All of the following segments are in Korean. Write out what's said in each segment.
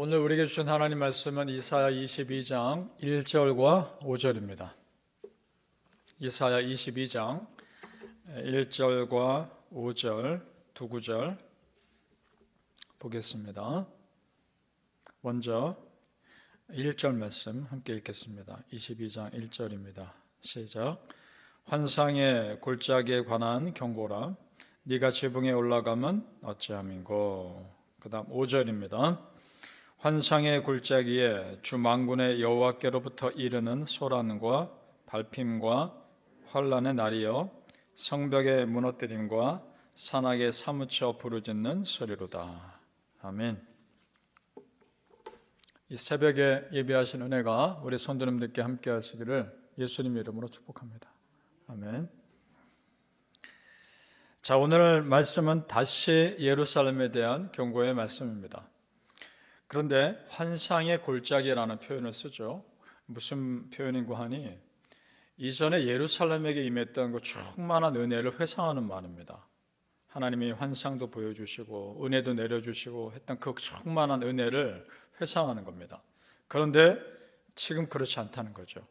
오늘 우리에게 주신 하나님 말씀은 이사야 22장 1절과 5절입니다. 이사야 22장 1절과 5절 두 구절 보겠습니다. 먼저 1절 말씀 함께 읽겠습니다. 22장 1절입니다. 시작. 환상의 골짜기에 관한 경고라. 네가 지붕에 올라가면 어찌함인고. 그다음 5절입니다. 환상의 골짜기에 주 만군의 여호와께로부터 이르는 소란과 발핌과 환란의 날이여 성벽의 무너뜨림과 산악에 사무쳐 부르짖는 소리로다. 아멘. 이 새벽에 예배하신 은혜가 우리 손드님들께 함께 하시기를 예수님 이름으로 축복합니다. 아멘. 자, 오늘 말씀은 다시 예루살렘에 대한 경고의 말씀입니다. 그런데 환상의 골짜기라는 표현을 쓰죠. 무슨 표현인가 하니 이전에 예루살렘에게 임했던 그 충만한 은혜를 회상하는 말입니다. 하나님이 환상도 보여주시고 은혜도 내려주시고 했던 그 충만한 은혜를 회상하는 겁니다. 그런데 지금 그렇지 않다는 거죠.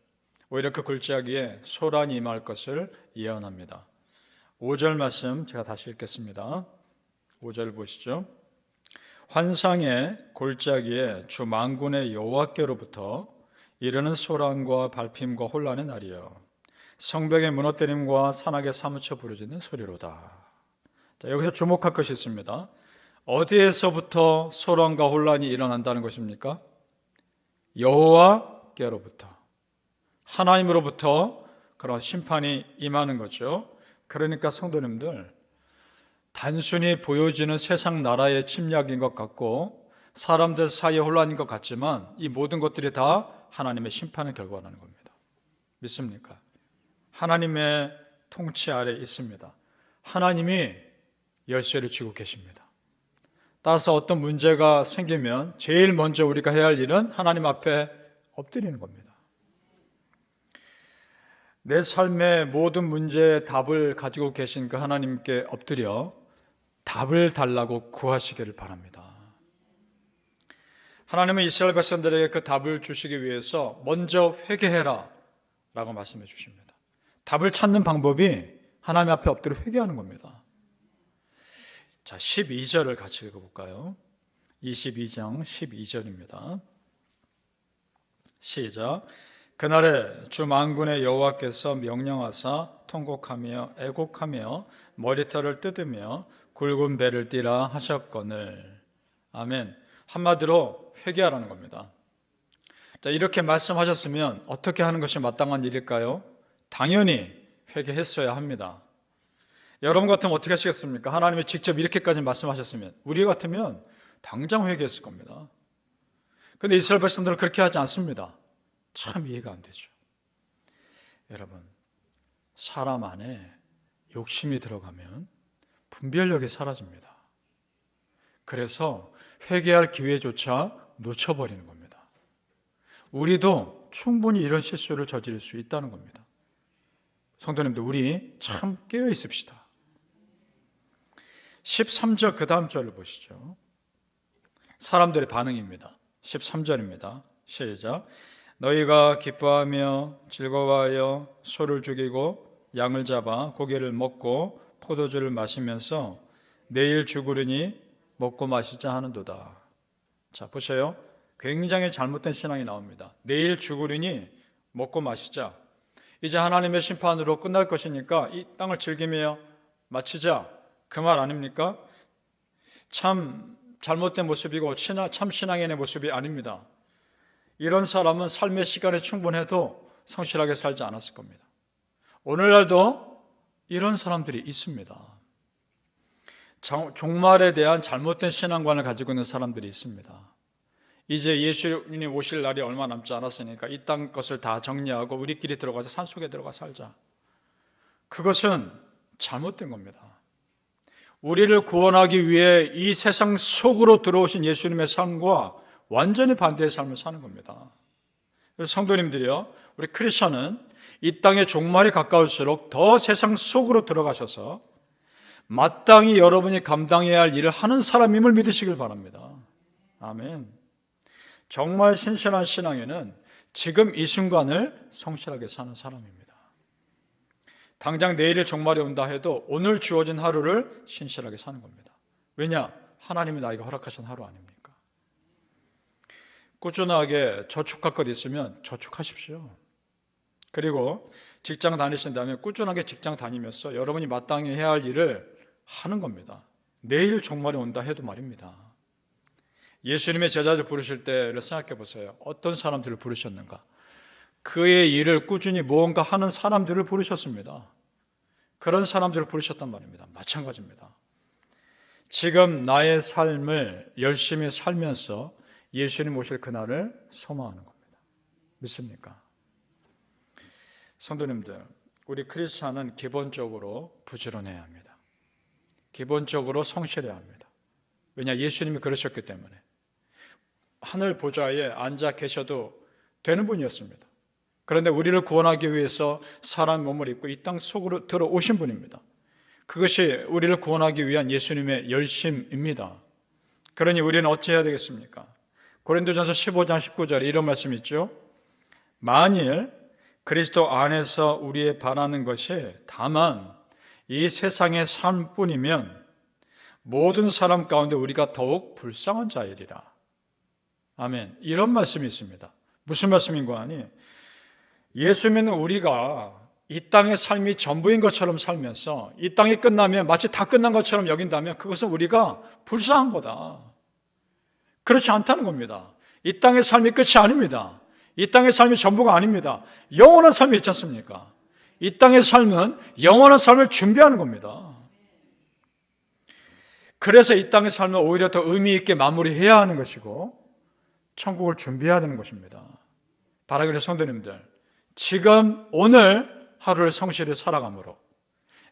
오히려 그 골짜기에 소란이 임할 것을 예언합니다. 5절 말씀 제가 다시 읽겠습니다. 5절 보시죠. 환상의 골짜기에 주 만군의 여호와께로부터 이르는 소란과 발핌과 혼란의 날이여 성벽의 무너뜨림과 산악에 사무쳐 부르짖는 소리로다. 자, 여기서 주목할 것이 있습니다. 어디에서부터 소란과 혼란이 일어난다는 것입니까? 여호와께로부터 하나님으로부터 그런 심판이 임하는 거죠. 그러니까 성도님들 단순히 보여지는 세상 나라의 침략인 것 같고 사람들 사이의 혼란인 것 같지만 이 모든 것들이 다 하나님의 심판의 결과라는 겁니다. 믿습니까? 하나님의 통치 아래 있습니다. 하나님이 열쇠를 쥐고 계십니다. 따라서 어떤 문제가 생기면 제일 먼저 우리가 해야 할 일은 하나님 앞에 엎드리는 겁니다. 내 삶의 모든 문제의 답을 가지고 계신 그 하나님께 엎드려 답을 달라고 구하시기를 바랍니다. 하나님은 이스라엘 백성들에게 그 답을 주시기 위해서 먼저 회개해라 라고 말씀해 주십니다. 답을 찾는 방법이 하나님 앞에 엎드려 회개하는 겁니다. 자, 12절을 같이 읽어볼까요? 22장 12절입니다. 시작. 그날에 주 만군의 여호와께서 명령하사 통곡하며 애곡하며 머리털을 뜯으며 굵은 배를 띠라 하셨거늘. 아멘. 한마디로 회개하라는 겁니다. 자, 이렇게 말씀하셨으면 어떻게 하는 것이 마땅한 일일까요? 당연히 회개했어야 합니다. 여러분 같으면 어떻게 하시겠습니까? 하나님이 직접 이렇게까지 말씀하셨으면 우리 같으면 당장 회개했을 겁니다. 근데 이스라엘 백성들은 그렇게 하지 않습니다. 참 이해가 안 되죠. 여러분, 사람 안에 욕심이 들어가면 분별력이 사라집니다. 그래서 회개할 기회조차 놓쳐버리는 겁니다. 우리도 충분히 이런 실수를 저지를 수 있다는 겁니다. 성도님들, 우리 참 깨어 있읍시다. 13절 그 다음 절을 보시죠. 사람들의 반응입니다. 13절입니다. 시작. 너희가 기뻐하며 즐거워하여 소를 죽이고 양을 잡아 고기를 먹고 포도주를 마시면서 내일 죽으려니 먹고 마시자 하는도다. 자, 보세요. 굉장히 잘못된 신앙이 나옵니다. 내일 죽으려니 먹고 마시자. 이제 하나님의 심판으로 끝날 것이니까 이 땅을 즐기며 마치자. 그 말 아닙니까? 참 잘못된 모습이고 참 신앙인의 모습이 아닙니다. 이런 사람은 삶의 시간이 충분해도 성실하게 살지 않았을 겁니다. 오늘날도 이런 사람들이 있습니다. 종말에 대한 잘못된 신앙관을 가지고 있는 사람들이 있습니다. 이제 예수님 오실 날이 얼마 남지 않았으니까 이 땅 것을 다 정리하고 우리끼리 들어가서 산속에 들어가 살자. 그것은 잘못된 겁니다. 우리를 구원하기 위해 이 세상 속으로 들어오신 예수님의 삶과 완전히 반대의 삶을 사는 겁니다. 성도님들이요, 우리 크리스천은 이 땅의 종말이 가까울수록 더 세상 속으로 들어가셔서 마땅히 여러분이 감당해야 할 일을 하는 사람임을 믿으시길 바랍니다. 아멘. 정말 신실한 신앙에는 지금 이 순간을 성실하게 사는 사람입니다. 당장 내일의 종말이 온다 해도 오늘 주어진 하루를 신실하게 사는 겁니다. 왜냐? 하나님이 나에게 허락하신 하루 아닙니까? 꾸준하게 저축할 것 있으면 저축하십시오. 그리고 직장 다니신다면 꾸준하게 직장 다니면서 여러분이 마땅히 해야 할 일을 하는 겁니다. 내일 종말이 온다 해도 말입니다. 예수님의 제자들 부르실 때를 생각해 보세요. 어떤 사람들을 부르셨는가? 그의 일을 꾸준히 무언가 하는 사람들을 부르셨습니다. 그런 사람들을 부르셨단 말입니다. 마찬가지입니다. 지금 나의 삶을 열심히 살면서 예수님 오실 그날을 소망하는 겁니다. 믿습니까? 성도님들, 우리 크리스찬은 기본적으로 부지런해야 합니다. 기본적으로 성실해야 합니다. 왜냐 예수님이 그러셨기 때문에 하늘 보좌에 앉아 계셔도 되는 분이었습니다. 그런데 우리를 구원하기 위해서 사람 몸을 입고 이 땅 속으로 들어오신 분입니다. 그것이 우리를 구원하기 위한 예수님의 열심입니다. 그러니 우리는 어찌해야 되겠습니까? 고린도전서 15장 19절에 이런 말씀 있죠. 만일 그리스도 안에서 우리의 바라는 것이 다만 이 세상의 삶뿐이면 모든 사람 가운데 우리가 더욱 불쌍한 자이리라. 아멘. 이런 말씀이 있습니다. 무슨 말씀인가 하니 예수 믿는 우리가 이 땅의 삶이 전부인 것처럼 살면서 이 땅이 끝나면 마치 다 끝난 것처럼 여긴다면 그것은 우리가 불쌍한 거다. 그렇지 않다는 겁니다. 이 땅의 삶이 끝이 아닙니다. 이 땅의 삶이 전부가 아닙니다. 영원한 삶이 있지 않습니까? 이 땅의 삶은 영원한 삶을 준비하는 겁니다. 그래서 이 땅의 삶을 오히려 더 의미 있게 마무리해야 하는 것이고 천국을 준비해야 되는 것입니다. 바라기를 성도님들, 지금 오늘 하루를 성실히 살아감으로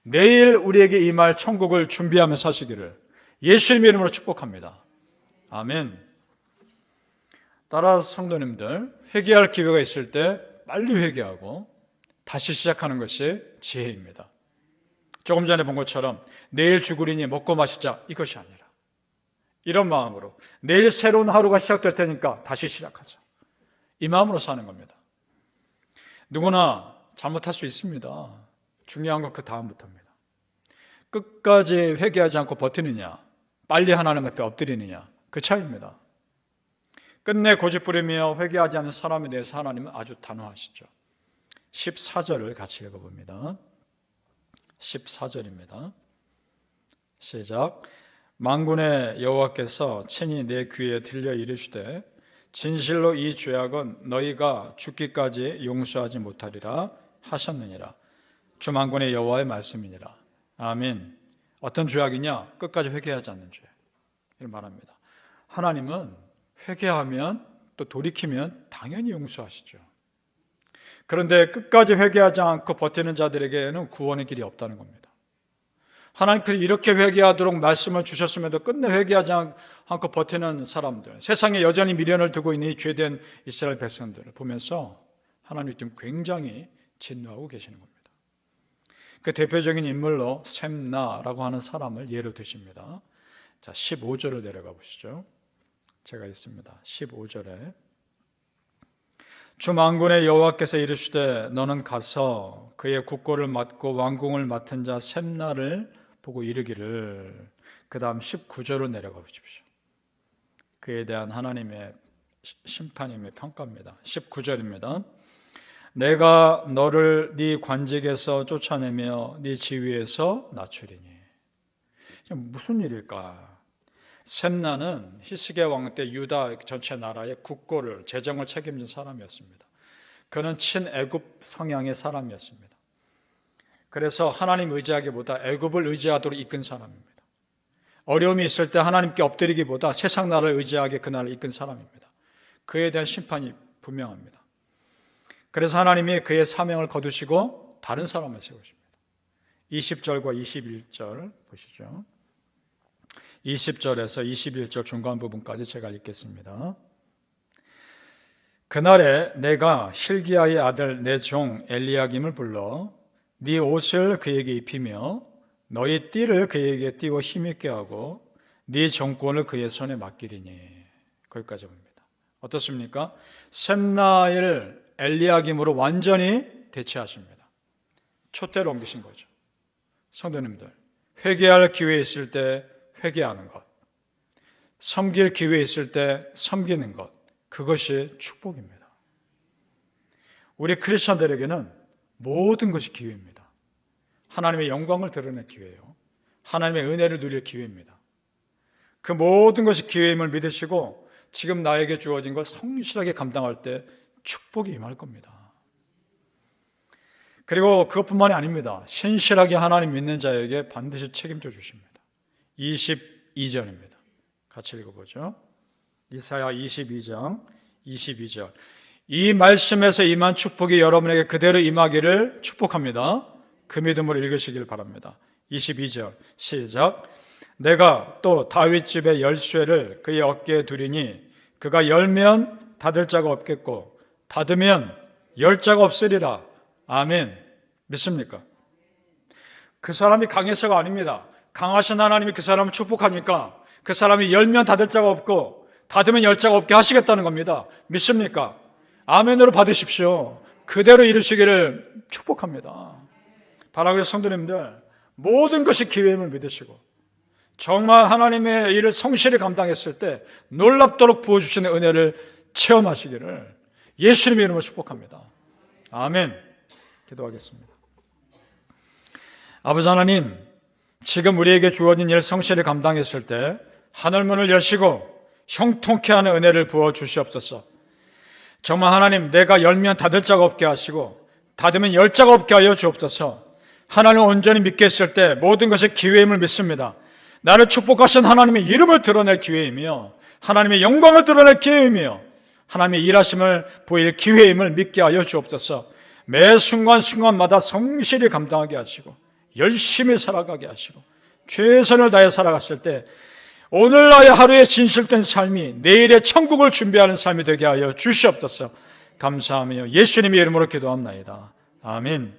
내일 우리에게 임할 천국을 준비하며 사시기를 예수님의 이름으로 축복합니다. 아멘. 따라 성도님들, 회개할 기회가 있을 때 빨리 회개하고 다시 시작하는 것이 지혜입니다. 조금 전에 본 것처럼 내일 죽으리니 먹고 마시자 이것이 아니라 이런 마음으로 내일 새로운 하루가 시작될 테니까 다시 시작하자. 이 마음으로 사는 겁니다. 누구나 잘못할 수 있습니다. 중요한 건 그 다음부터입니다. 끝까지 회개하지 않고 버티느냐, 빨리 하나님 앞에 엎드리느냐, 그 차이입니다. 끝내 고집부리며 회개하지 않는 사람에 대해서 하나님은 아주 단호하시죠. 14절을 같이 읽어봅니다. 14절입니다. 시작. 망군의 여호와께서 친히 내 귀에 들려 이르시되 진실로 이 죄악은 너희가 죽기까지 용서하지 못하리라 하셨느니라. 주만군의 여호와의 말씀이니라. 아멘. 어떤 죄악이냐? 끝까지 회개하지 않는 죄. 이를 말합니다. 하나님은 회개하면 또 돌이키면 당연히 용서하시죠. 그런데 끝까지 회개하지 않고 버티는 자들에게는 구원의 길이 없다는 겁니다. 하나님께서 이렇게 회개하도록 말씀을 주셨음에도 끝내 회개하지 않고 버티는 사람들, 세상에 여전히 미련을 두고 있는 이 죄된 이스라엘 백성들을 보면서 하나님 좀 굉장히 진노하고 계시는 겁니다. 그 대표적인 인물로 샘나라고 하는 사람을 예로 드십니다. 자, 15절을 내려가 보시죠. 제가 있습니다. 15절에 주 만군의 여호와께서 이르시되 너는 가서 그의 국고를 맡고 왕궁을 맡은 자 샘나를 보고 이르기를 그 다음 19절로 내려가 보십시오. 그에 대한 하나님의 심판임의 평가입니다. 19절입니다. 내가 너를 네 관직에서 쫓아내며 네 지위에서 낮추리니. 무슨 일일까? 셈나는 히스게 왕때 유다 전체 나라의 국고를 재정을 책임진 사람이었습니다. 그는 친애굽 성향의 사람이었습니다. 그래서 하나님 의지하기보다 애굽을 의지하도록 이끈 사람입니다. 어려움이 있을 때 하나님께 엎드리기보다 세상 나라를 의지하게 그날을 이끈 사람입니다. 그에 대한 심판이 분명합니다. 그래서 하나님이 그의 사명을 거두시고 다른 사람을 세우십니다. 20절과 21절 보시죠. 20절에서 21절 중간 부분까지 제가 읽겠습니다. 그날에 내가 실기야의 아들 내 종 엘리야김을 불러 네 옷을 그에게 입히며 너희 띠를 그에게 띠고 힘있게 하고 네 정권을 그의 손에 맡기리니 거기까지 봅니다. 어떻습니까? 샘나일 엘리야김으로 완전히 대체하십니다. 초대를 옮기신 거죠. 성도님들, 회개할 기회 있을 때 회개하는 것, 섬길 기회 있을 때 섬기는 것, 그것이 축복입니다. 우리 크리스천들에게는 모든 것이 기회입니다. 하나님의 영광을 드러낼 기회예요. 하나님의 은혜를 누릴 기회입니다. 그 모든 것이 기회임을 믿으시고 지금 나에게 주어진 것 성실하게 감당할 때 축복이 임할 겁니다. 그리고 그것뿐만이 아닙니다. 신실하게 하나님 믿는 자에게 반드시 책임져 주십니다. 22절입니다. 같이 읽어보죠. 이사야 22장 22절. 이 말씀에서 임한 축복이 여러분에게 그대로 임하기를 축복합니다. 그 믿음으로 읽으시길 바랍니다. 22절 시작. 내가 또 다윗 집의 열쇠를 그의 어깨에 두리니 그가 열면 닫을 자가 없겠고 닫으면 열 자가 없으리라. 아멘. 믿습니까? 그 사람이 강해서가 아닙니다. 강하신 하나님이 그 사람을 축복하니까 그 사람이 열면 닫을 자가 없고 닫으면 열 자가 없게 하시겠다는 겁니다. 믿습니까? 아멘으로 받으십시오. 그대로 이루시기를 축복합니다. 바라고 성도님들 모든 것이 기회임을 믿으시고 정말 하나님의 일을 성실히 감당했을 때 놀랍도록 부어주시는 은혜를 체험하시기를 예수님의 이름으로 축복합니다. 아멘. 기도하겠습니다. 아버지 하나님, 지금 우리에게 주어진 일 성실히 감당했을 때 하늘문을 여시고 형통케 하는 은혜를 부어 주시옵소서. 정말 하나님, 내가 열면 닫을 자가 없게 하시고 닫으면 열 자가 없게 하여 주옵소서. 하나님을 온전히 믿게 했을 때 모든 것이 기회임을 믿습니다. 나를 축복하신 하나님의 이름을 드러낼 기회이며 하나님의 영광을 드러낼 기회이며 하나님의 일하심을 보일 기회임을 믿게 하여 주옵소서. 매 순간순간마다 성실히 감당하게 하시고 열심히 살아가게 하시고 최선을 다해 살아갔을 때 오늘 나의 하루의 진실된 삶이 내일의 천국을 준비하는 삶이 되게 하여 주시옵소서. 감사하며 예수님의 이름으로 기도합나이다. 아멘.